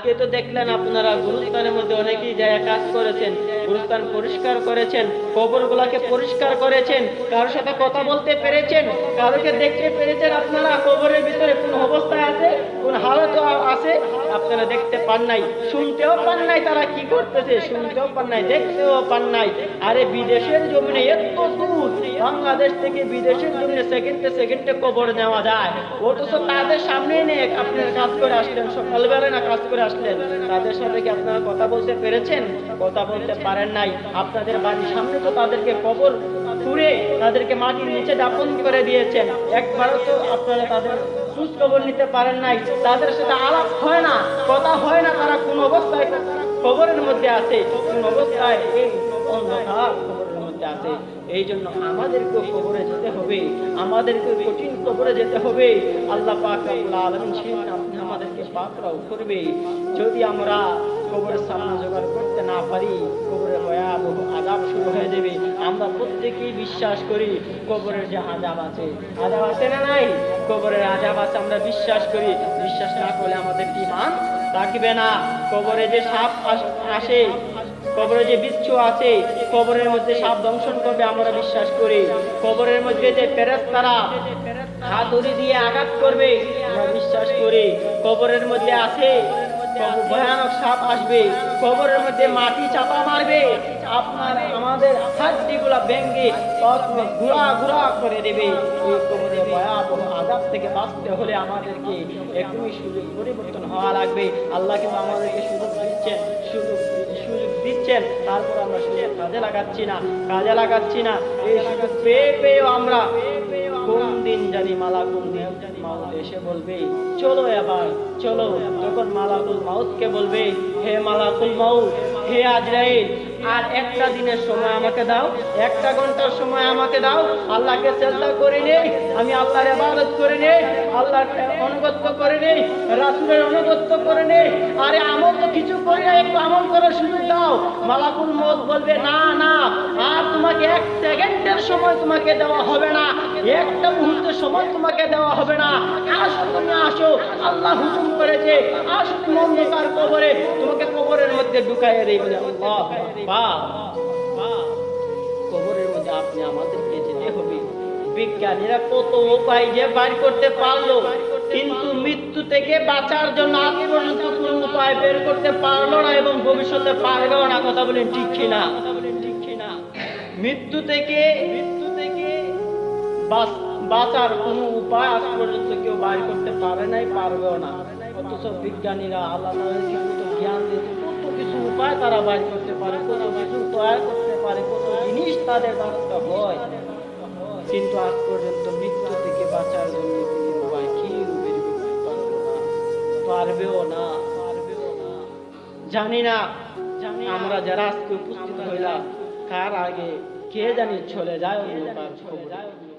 আজকে তো দেখলেন আপনারা গুরুস্থানের মধ্যে অনেকেই যায় কাজ করেছেন, গুরুস্থান পরিষ্কার করেছেন, কবরগুলাকে পরিষ্কার করেছেন, কারোর সাথে কথা বলতে পেরেছেন, কারোকে দেখতে পেরেছেন আপনারা, কবরের ভিতরে কোন অবস্থায় আছে আছে? দেখতে পান নাই। শুনতেও পান নাই তারা কি করতেছে, শুনতেও পান নাই, দেখতেও পান নাই। আরে বিদেশের জমিনে এত দূর বাংলাদেশ থেকে বিদেশের জমিনে সেকেন্ডে সেকেন্ডে কবর নেওয়া যায়। অথচ তাদের সামনে নিয়ে আপনারা কাজ করে আসলেন, সকালবেলা না কাজ করে আসলেন? তাদের সাথে কি আপনারা কথা বলতে পেরেছেন? কথা বলতে পারেন নাই। আপনাদের বাড়ির সামনে তো তাদেরকে কবর খুঁড়ে তাদেরকে মাটির নিচে দাপন করে দিয়েছেন। একবারও তো আপনারা তাদের খোঁজ খবর নিতে পারেন নাই। তাদের সাথে আলাপ হয় না। কথা কোন অবস্থায় খবরের মধ্যে আছে কোন অবস্থায় এই অন্ধকার খবরের আছে। এই জন্য আমাদেরকেও কবরে যেতে হবে আমাদেরকে কঠিন কবরে যেতে হবে। আল্লাহ পাক আমাদেরকে পাকড়াও করবে। যদি আমরা কবরের সামনে জোগাড় করতে না পারি কবরে ভয়াবহ আজাব শুরু হয়ে যাবে। আমরা প্রত্যেকেই বিশ্বাস করি, কবরের যে আজাব আছে আজাব আছে না নাই? কবরের আজাব আছে, আমরা বিশ্বাস করি। বিশ্বাস না করলে আমাদের ইমান থাকবে না। কবরে যে সাপ আসে কবরে যে বিচ্ছু আছে, কবরের মধ্যে সাপ দংশন করবে, আমরা বিশ্বাস করি। কবরের মধ্যে যে ফেরত তারা হাতুড়ি দিয়ে আঘাত করবে, আমরা বিশ্বাস করি। কবরের মধ্যে আছে ভয়ানক সাপ আসবে। কবরের মধ্যে মাটি চাপা মারবে। আপনার আমাদের হাড্ডিগুলা ভেঙ্গে ঘুরা ঘুরা করে দেবে। এই কবরে ভয়াবহ আজাব থেকে বাঁচতে হলে আমাদেরকে এখনই সুযোগ পরিবর্তন হওয়া লাগবে। আল্লাহ কিন্তু আমাদেরকে সুযোগ দিচ্ছেন সুযোগ সুযোগ দিচ্ছেন। তারপর আমরা সুযোগ কাজে লাগাচ্ছি না কাজে লাগাচ্ছি না। এই সুযোগ পেয়ে পেয়েও আমরা কোন দিন জানি মালাকুল মাউত এসে বলবে, চলো এবার, চলো। তখন মালাকুল মাউতকে বলবে, হে মালাকুল মাউত, হে আজরাইল আর একটা দিনের সময় আমাকে দাও, একটা ঘণ্টার সময় আমাকে দাও। আল্লাহকে চেষ্টা করে নেই, আমি আল্লাহর ইবাদত করে নেই আল্লাহর অনুগত্য করে নেই, রাসূলের অনুগত্য করে নেই। আরে আমল তো কিছু করি না, একটু আমল করার সুযোগ দাও। মালাকুল মত বলবে, না না, আর তোমাকে এক সেকেন্ডের সময় তোমাকে দেওয়া হবে না, একটা মুহূর্তের সময় তোমাকে দেওয়া হবে না। আসো তুমি, আসো আল্লাহ হুকুম করেছে আসো তুমি অন্ধকার কবরে, তোমাকে কবরের মধ্যে ঢুকাইয়ে দেই বলে আল্লাহ বাহ কবরের মধ্যে আপনি আমাদেরকে যেতে হবে। বিজ্ঞানীরা কত উপায় যে বাইর করতে পারল, কিন্তু মৃত্যু থেকে বাঁচার জন্য আজ পর্যন্ত কোনো উপায় বের করতে পারল না এবং ভবিষ্যতে পারবেও না, কথা বলেন ঠিক কিনা? মৃত্যু থেকে বাঁচার কোনো উপায় আজ পর্যন্ত কেউ বাইর করতে পারে নাই, পারবেও না। অথচ বিজ্ঞানীরা আল্লাহ কত জ্ঞান দিয়েছে কত কিছু উপায় তারা বাইর করতে পারে কত কিছু তৈরি করতে পারে কত জিনিস তাদের দ্বারা হয়। কিন্তু আজ পর্যন্ত মৃত্যু থেকে বাঁচার জন্য কোনো উপায় না পারবেও না? পারবেও না। জানি না। আমরা যারা আজকে উপস্থিত হইলাম, কার আগে কে জানি চলে যায় অন্ধকার কবরে।